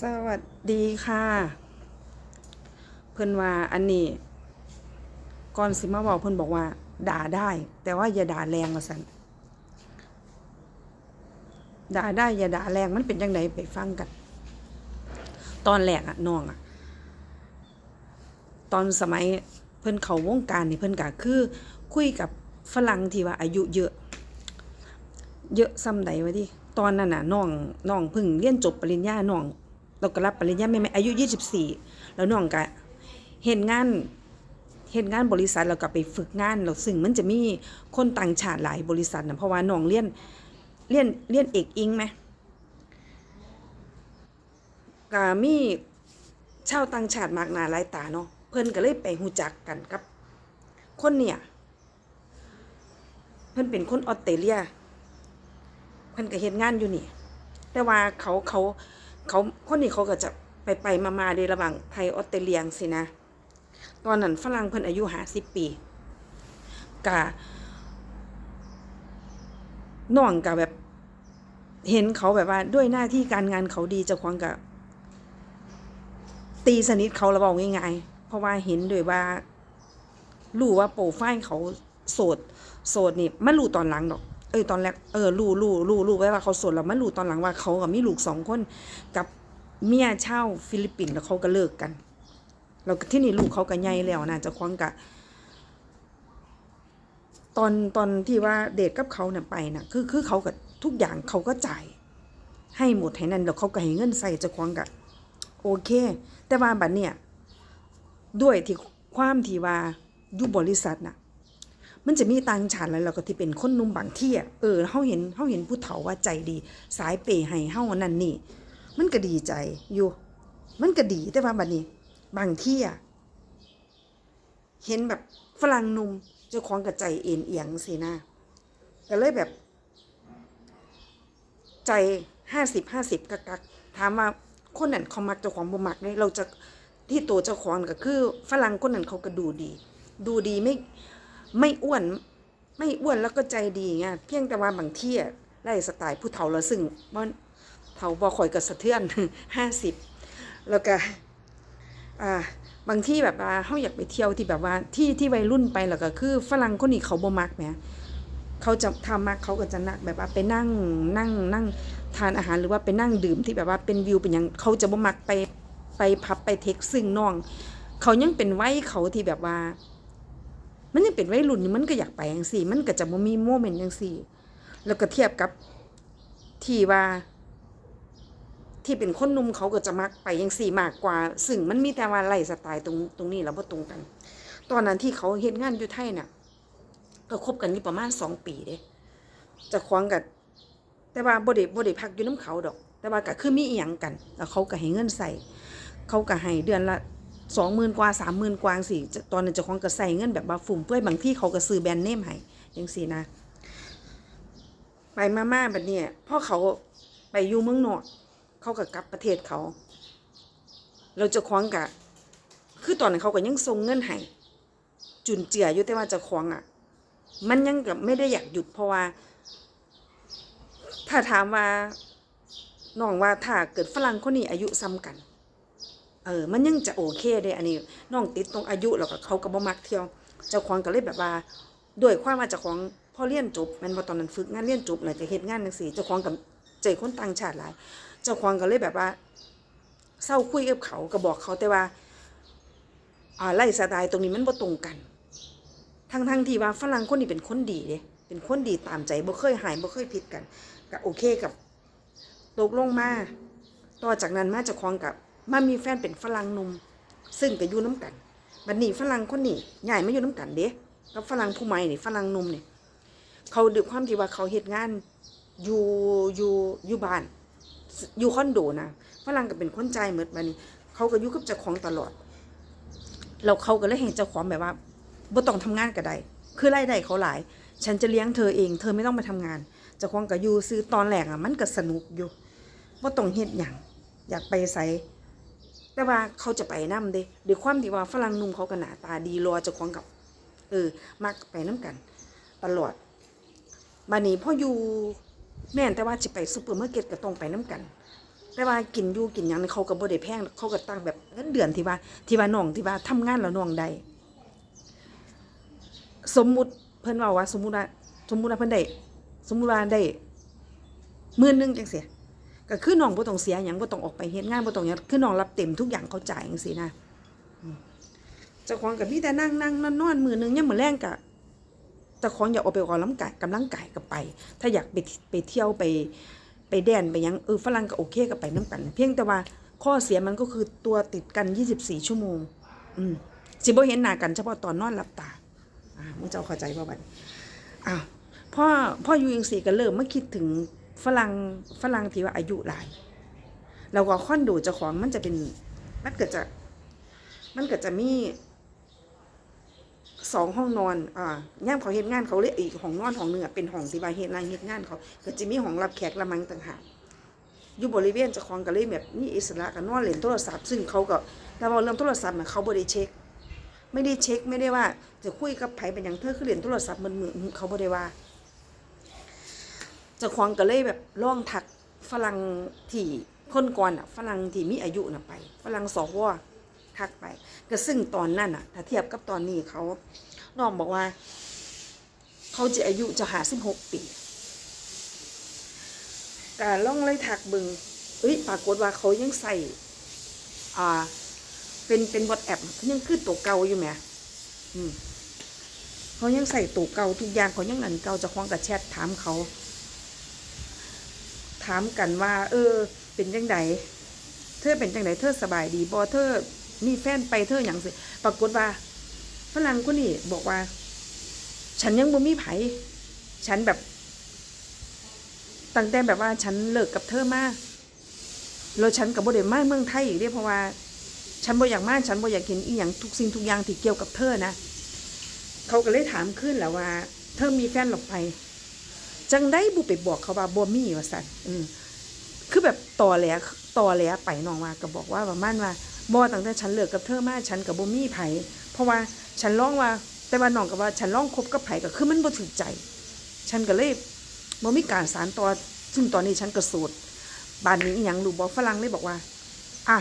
สวัสดีค่ะ เพิ่นว่าอันนี้ก่อนสิมาบอกเพิ่นบอกว่า ด่าได้ แต่ว่าอย่าด่าแรงว่าซั่นด่าได้อย่าด่าแรงมันเป็นจังไดไปฟังกัน ตอนแรกอะน้องอะตอนสมัยเพิ่นเขาวงการนี่เพิ่นก็คือ คุยกับฝรั่งที่ว่าอายุเยอะ เยอะซ้ำใดวะดิตอนนั้นน่ะน้องน้องพิ่งเรียนจบปริญญาน้อง เราก็รับปริญญาไม่ไม่อายุ 24 แล้วน้องก็เห็นงานเห็นงานบริษัทแล้วก็ไปฝึกงานแล้วซึ่งมันจะมีคนต่างชาติหลายบริษัทนะเพราะว่าน้องเรียนเรียนเรียนเอกอิงไหมก็มีชาวต่างชาติมากหน้าหลายตาเนาะเพิ่นก็เลยไปหูจักกันกับ คนเนี่ยเพิ่นเป็นคนออสเตรเลียเพิ่นก็เฮ็ดงานอยู่นี่ แต่ว่าเขาเขา เขาคนนี้เขาก็จะไปไปมามาในระหว่างไทยออสเตรเลียสินะ ตอนนั้นฝรั่งเพิ่นอายุห้าสิบปีกะน้องกะแบบ เห็นเขาแบบว่าด้วยหน้าที่การงานเขาดีจะควงกับตีสนิทเขาระบอกง่ายๆ เพราะว่าเห็นด้วยว่ารู้ว่าโปรไฟล์เขาโสด โสดนี่ไมันรู้ตอนหลังดอก เออตอนแรกเออรู้รู้รู้รู้ไว้ว่าเขาสดแล้วมันรู้ตอนหลังว่าเขากับมีลูกสองคนกับเมียเช่าฟิลิปปินส์แล้วเขาก็เลิกกันแล้วที่นี่ลูกเขาก็ใหญ่แล้วนะเจะคว้าของกะตอนตอนที่ว่าเดทกับเขาเนี่ยไปน่ะคือคือเขากับทุกอย่างเขาก็จ่าย ให้หมดให้นั่นแล้วเขาก็ให้เงินใส่เจะคว้าของกะโอเค แต่ว่าบัดเนี่ย ด้วยที่ความที่ว่าอยู่บริษัทน่ะ มันจะมีต่างชาติแล้วเราก็ที่เป็นคนหนุ่มบางที่อะเออเฮาเห็นเฮาเห็นผู้เฒ่าว่าใจดี สายเปย์ให้เฮานั่นนี่ มันก็ดีใจอยู่ มันก็ดีแต่ว่าบัดนี้ บางที่อะเห็นแบบฝรั่งหนุ่มเจ้าของกับใจเอ็นเอียงสินะก็เลยแบบ ใจห้าสิบห้าสิบกักกักถามว่าคนนั้นเขามักเจ้าของบ่มักเนี่ยเราจะที่ตัวเจ้าของก็คือฝรั่งคนนั้นเขาก็ดูดี ดูดีไม่ ไม่อ้วนไม่อ้วนแล้วก็ใจดีไงเพียงแต่ว่าบางที่ไล่สไตล์ผู้เฒ่าแล้วซึ่งมันเฒ่าบ่ข่อยก็สะเทือนห้าสิบแล้วก็อ่าบางที่แบบว่าเฮาอยากไปเที่ยวที่แบบว่าที่ที่วัยรุ่นไปแล้วก็คือ ฝรั่งคนนี้เขาบ่มักแหมเขาจะทำมักเขาก็จะนักแบบว่าไปนั่งนั่งนั่งทานอาหารหรือว่าไปนั่งดื่มที่แบบว่าเป็นวิวเป็นหยังเขาจะบ่มักไปไปพับไปเทคซึ่งน้อง เขายังเป็นไวัยเขาที่แบบว่า มันยังเป็นวัยรุ่นอยู่มันก็อยากไปจังซี่ มันก็จะบ่มีโมเมนต์จังซี่ แล้วก็เทียบกับที่ว่า ที่เป็นคนหนุ่มเขาก็จะมักไปจังซี่มากกว่า ซึ่งมันมีแต่ว่าไล่สไตล์ตรงตรงนี้แล้วบ่ตรงกัน ตอนนั้นที่เขาเฮ็ดงานอยู่ไทยน่ะ ก็คบกันอยู่ประมาณสองปีเด้จะควงกันแต่ว่าบ่ได้บ่ได้พักอยู่น้ำเขาดอก แต่ว่าก็คือมีอีหยังกัน แล้วเขาก็ให้เงินใส่ เขาก็ให้เดือนละ สองหมื่นกว่าสามหมื่นกว่าสิตอนนั้นจ้าของก็ใส่เงินแบบว่าฟุ่มเฟื่อยบางที่เขาก็ซื้อแบรนด์เนมให้ยังสินะ ไปมาม่าแบบเนี้ยพอเขาไปอยู่เมืองนอกเขาก็กลับประเทศเขา เราจะคว้องกะคือตอนนั้นเขาก็ยังส่งเงินให้จุนเจืออยู่แต่ว่าจะคว้องอะ มันยังกับไม่ได้อยากหยุดเพราะว่า ถ้าถามว่าน้องว่าถ้าเกิดฝรั่งคนนี้อายุซ้ำกัน เออมันยังจะโอเคเด้อันนี้น้องติดตรงอายุแล้วก็เขาก็บ่มักเที่ยว เจ้าของก็เลยแบบว่าด้วยความว่าเจ้าของพอเรียนจบมันบ่ตอนนั้นฝึกงานเรียนจบแล้วจะเฮ็ดงานจังซี่เจ้าของกับเจอคนต่างชาติหลาย เจ้าของก็เลยแบบว่าเศร้าคุยกับเขาก็บอกเขาแต่ว่าอ่าไล่สไตล์ตรงนี้มันบ่ตรงกันทั้งทั้งที่ว่าฝรั่งคนนี้เป็นคนดีเด้เป็นคนดีตามใจบ่เคยหายบ่เคยผิดกันก็โอเคกับตกลงมาต่อจากนั้นมาเจะคล้าของกับ มามีแฟนเป็นฝรั่งหนุ่มซึ่งก็อยู่น้ำกันบัดนี้ฝรั่งคนนี้ใหญ่มาอยู่น้ำกันเด้กับฝรั่งผู้ใหม่นี่ฝรั่งหนุ่มนี่เขาด้วยความที่ว่าเขาเฮ็ดงานอยู่อยู่อยู่บ้าน อยู่คอนโดนะฝรั่งก็เป็นคนใจายหมดบัดนี้ เขาก็อยู่กับเจ้าของตลอดแล้วเขาก็เลยเห็นเจ้าของแบบว่าบ่ต้องทำงานก็ได้คือรายได้เขาหลาย ฉันจะเลี้ยงเธอเอง เธอไม่ต้องมาทำงานเจ้าของก็อยู่ซื้อตอนแรกอะมันก็สนุกอยู่บ่ต้องเฮ็ดหยังอยากไปไส แต่ว่าเขาจะไปนำเด้ด้วยความที่ว่าฝรั่งนุ่มเขาก็หน้าตาดีรอเจ้าของกับ เออ มักไปน้กัน ตลอดบัดนี้พออยู่แม่นแต่ว่าสิไปซุปเปอร์มาร์เก็ตก็ต้องไปน้กัน แต่ว่ากินอยู่กินหยังนี่เขาก็บ่ได้แพงเขาก็ตั้งแบบเงินเดือนที่ว่าที่ว่าน้องที่ว่าทำงานแล้วน้องได้สมมุติเพิ่นว่าว่า สมมุติว่าสมมุติว่าเพิ่นได้สมมุติว่าได้หมื่นนึงจังซี่ ก็คือน้องบ่ต้องเสียหยังบ่ต้องออกไปเฮ็ดงานบ่ต้องหยังคือน้องรับเต็มทุกอย่างเขาจ่ายจังซี่นะเจ้าของก็มีแต่นั่งนั่งนอนนอนมื้อหนึงยามมื้อแลงก็เจ้าของอยากออกไปออกกำลังกายกำลังกายก็ไป ถ้าอยากไปไปเที่ยวไปไปแดนไปหยังเออฝรั่งก็โอเคก็ไปน้ำกัน เพียงแต่ว่าข้อเสียมันก็คือตัวติดกัน 24 ชั่วโมง อืมสิบ่เห็นหน้ากันเฉพาะตอนนอนหลับตาอ่ามึงเจ้าเข้าใจบ่บัดอ้าวพ่อพ่ออยู่ยังสี่ก็เริ่มมาคิดถึง ฝรั่งฝรั่งที่ว่าอายุหลายแล้วก็คอนโดเจ้าของมันจะเป็นมันเกิดจะมันเกิดจะมีสองห้องนอน อ่าย่ามเขาเฮ็ดงานเขาเลยอีกห้องนอนห้องหนึงอะเป็นห้องที่ว่าเฮ็ดงานเฮ็ดงานเขาก็จะมีห้องรับแขกละมังต่างหากอยู่บริเวณเจ้าของก็เลยแบบนี่อิสระกันนอนเล่นโทรศัพท์ ซึ่งเขาก็แต่ว่าเรื่องโทรศัพท์น่ะเขาบ่ได้เช็ค ไม่ได้เช็คไม่ได้ว่า จะคุยกับไผเป็นอย่างเธอคือเล่นโทรศัพท์มันมือเขาบ่ได้ว่า จ้าของก็เลยแบบล่องทักฝรั่งที่คนก่อนอะฝรั่งที่มีอายุน่ะไปฝรั่งสวทักไป ก็ซึ่งตอนนั้นอะ ถ้าเทียบกับตอนนี้เขาน้องบอกว่า เขาจะอายุจะหาสิบหกปีก็ล่องเลยทักบึงเอ้ยปรากฏว่าเขายังใส่อ่าเป็นเป็นวอทแอปยังคือตัวเก่าอยู่ไหมอืมเขายังใส่ตัวเก่าทุกอย่างเขายังนั่นเก่าจะคล้องกับแชทถามเขา ถามกันว่า เออ เป็นจังไดเธอเป็นจังไดเธอสบายดีบอเธอมีแฟนไปเธออย่างสิปรากฏว่าฝรั่งคนนี้บอกว่า ฉันยังบ่มีไผฉันแบบตั้งแต่แบบว่าฉันเลิกกับเธอมาแล้วฉันกับบ่ได้มาเมืองไทยอีกเด้เพราะว่า ฉันบ่อยากมาฉันบ่อยากเห็นอีหยังทุกสิ่งทุกอย่างที่เกี่ยวกับเธอนะเขาก็เลยถามขึ้นแหละว่า เธอมีแฟนหรอกไป จังได้บุไปบอกเขาว่าบ่มีว่าสันอืมคือแบบต่อแหลต่อแหลไปน้องว่าก็บอกว่าประมาณว่าบ่ตั้งแต่ฉันเลิกกับเธอมาฉันกับบ่มีไผเพราะว่าฉันร้องว่า แต่ว่าน้องก็ว่าฉันร้องคบกับไผก็คือมันบ่ถูกใจ ฉันก็เลยบ่มีการสารต่อซึ่งตอนนี้ฉันก็โสดบ้านนี้อีหยังรู้บ่ฝรั่งเลยบอกว่า อะ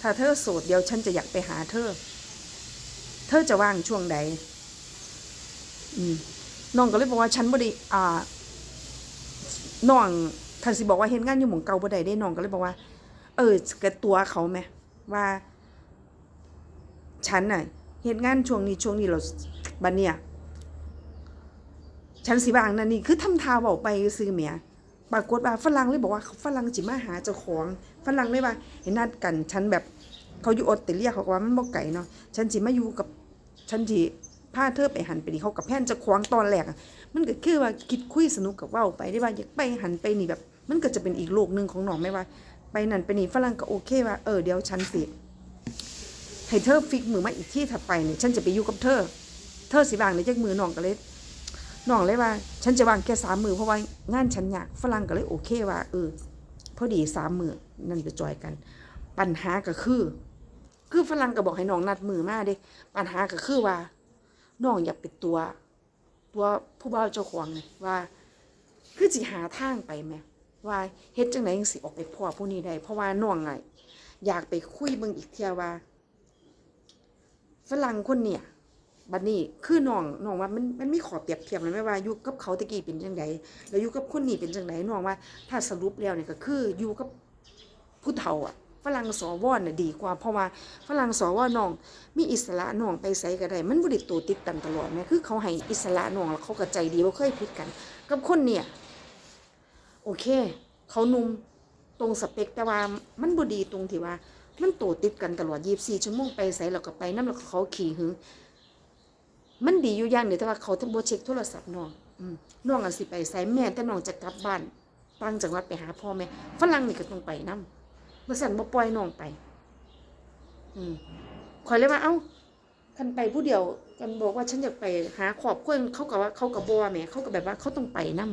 ถ้าเธอโสดเดี๋ยวฉันจะอยากไปหาเธอ เธอจะว่างช่วงใด อืมน้องก็เลยบอกว่าฉันบ่ได้อ่า น้องท่านสิบอกว่าเฮ็ดงานอยู่หม่องเก่าบ่ได้ได้น้องก็เลยบอกว่า เออกระตัวเขาไหมว่า ฉันน่ะเฮ็ดงานช่วงนี้ช่วงนี้เราบัดเนี่ยฉันสิว่างนั่นนี่คือทำทาเว้าไปซื่อแหมปรากฏว่าฝรั่งเลยบอกว่าฝรั่งสิมาหาเจ้าของฝรั่งเลยว่าเห็นนัดกันฉันแบบเขาอยู่ออสเตรเลียเขาว่ามันบ่ไกลเนาะฉันสิมาอยู่กับฉันสิ พาเธอไปหันไปนี่เขากับแพนจะควงตอนแรกอะมันก็คือว่าคิดคุยสนุกกับว้าไปได้ว่าอยากไปหันไปนี่แบบ มันก็จะเป็นอีกโลกหนึ่งของน้องไม่ว่า ไปนั่นไปนี่ฝรั่งก็โอเคว่าเออเดี๋ยวฉันสิให้เธอฟิกมือมาอีกที่ถัดไปเนี่ยฉันจะไปอยู่กับเธอ เธอสิวางในจักมือน้องก็เลยน้องเลยว่า ฉันจะวางแค่สามมือเพราะว่างานฉันอยากฝรั่งก็เลยโอเคว่าเออพอดีสามมือนั่นจะจอยกัน ปัญหาก็คือ คือฝรั่งก็บอกให้น้องนัดมือมาเด้ปัญหาก็คือว่า น้องอยากเป็นตัว ตัวผู้บ่าวเจ้าของไงว่า คือสิหาทางไปไหมว่าเฮ็ดจังไดจังสิออกไปพ่อผู้นี้ได้เพราะว่าน้องไงอยากไปคุยเบิ่งอีกเที่ยว่าฝรั่งคนเนี่ยบัดนี้คือน้องน้องว่ามันมันมีขอเปรียบเทียบเลยไหมว่าอยู่กับเขาตะกี้เป็นจังไดแล้วอยู่กับคนนี้เป็นจังไดน้องว่า ถ้าสรุปแล้วเนี่ยก็คืออยู่กับผู้เฒ่าอะ ฝรั่งสวน่ะดีกว่า เพราะว่าฝรั่งสวน้อง มีอิสระน้องไปไสก็ได้ มันบ่ได้ตัวติดกันตลอดแม่คือเขาให้อิสระน้องแล้วเขาก็ใจดีบ่เคยผิดกัน กับคนเนี่ย โอเค เขานุ่มตรงสเปคแต่ว่ามันบ่ดีตรงที่ว่า มันโตติดกันตลอด24ชั่วโมงไปไสแล้วก็ไปนำแล้วเขาขี่หึงมันดีอยู่อย่างเดียวแต่ว่าเขาต้องบ่เช็คโทรศัพท์น้องอืมน้องอันสิไปไสแม่แต่น้องจะกลับบ้านต่างจังหวัดไปหาพ่อแม่ฝรั่งนี่ก็ต้องไปนำ บ่ซั่นบ่ปล่อยน้องไป อืมข่อยเลยว่าเอ้าคันไปผู้เดียวกันบอกว่าฉันอยากไปหาขอบเพื่อนเขากับว่าเขากับบัวแหม่เขากับแบบว่าเขาต้องไปนํ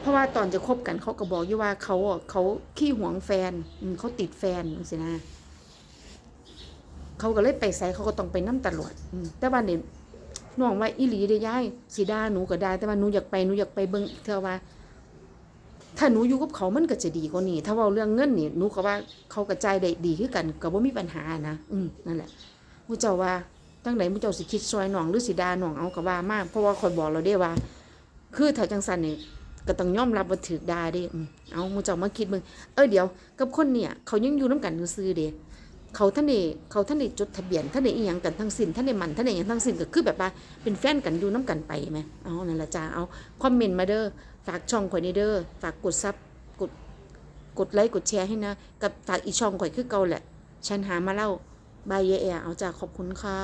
เพราะว่าตอนจะคบกันเขาก็บอกอยู่ว่าเขาเขาขี้หวงแฟนอืเขาติดแฟนสินะเขาก็เลยไปใส่เขาก็ต้องไปนั่ตลอดแต่ว่าเนี่ยน้องว่าอีหลีได้ย้ายสีดาหนูก็ได้ แต่ว่าหนูอยากไปหนูอยากไปเบิ่งเธอว่า ถ้าหนูอยู่กับเขามันก็จะดีกว่านี้ ถ้าเว้าเรื่องเงินนี่หนูก็ว่าเขากระจายได้ดีขึ้นกันก็บ่มีปัญหานะอืมนั่นแหละมูเจ้าว่าตั้งไหนมูเจ้าสิคิดซอยหน่องหรือสิดาหน่องเอาก็ว่ามากเพราะว่าคอยบอกเราได้ว่า คือถ้าจังสันนี่ก็ต้องยอมรับว่าถือดาเด้เอามูเจ้ามาคิดมึงเออเดี๋ยว กับคนเนี่ย เขายังอยู่น้ำกันซื้อเด้ เขาท่านนี่เขาท่านนี่จดทะเบียนท่านนี่อีหยังกันทั้งสิ้นท่านนี่มันท่านนี่หยังทั้งสิ้นก็คือแบบว่าเป็นแฟนกันอยู่น้ากันไปไหมเอานั่นละจ้าเอาคอมเมนต์มาเด้อฝากช่องข่อยนี่เด้อฝากกดซับกดกดไลค์กดแชร์ให้นะ กับฝากอีช่องข่อยคือเก่าแหละฉันหามาเล่าบายเยแอเอาจากขอบคุณค่ะ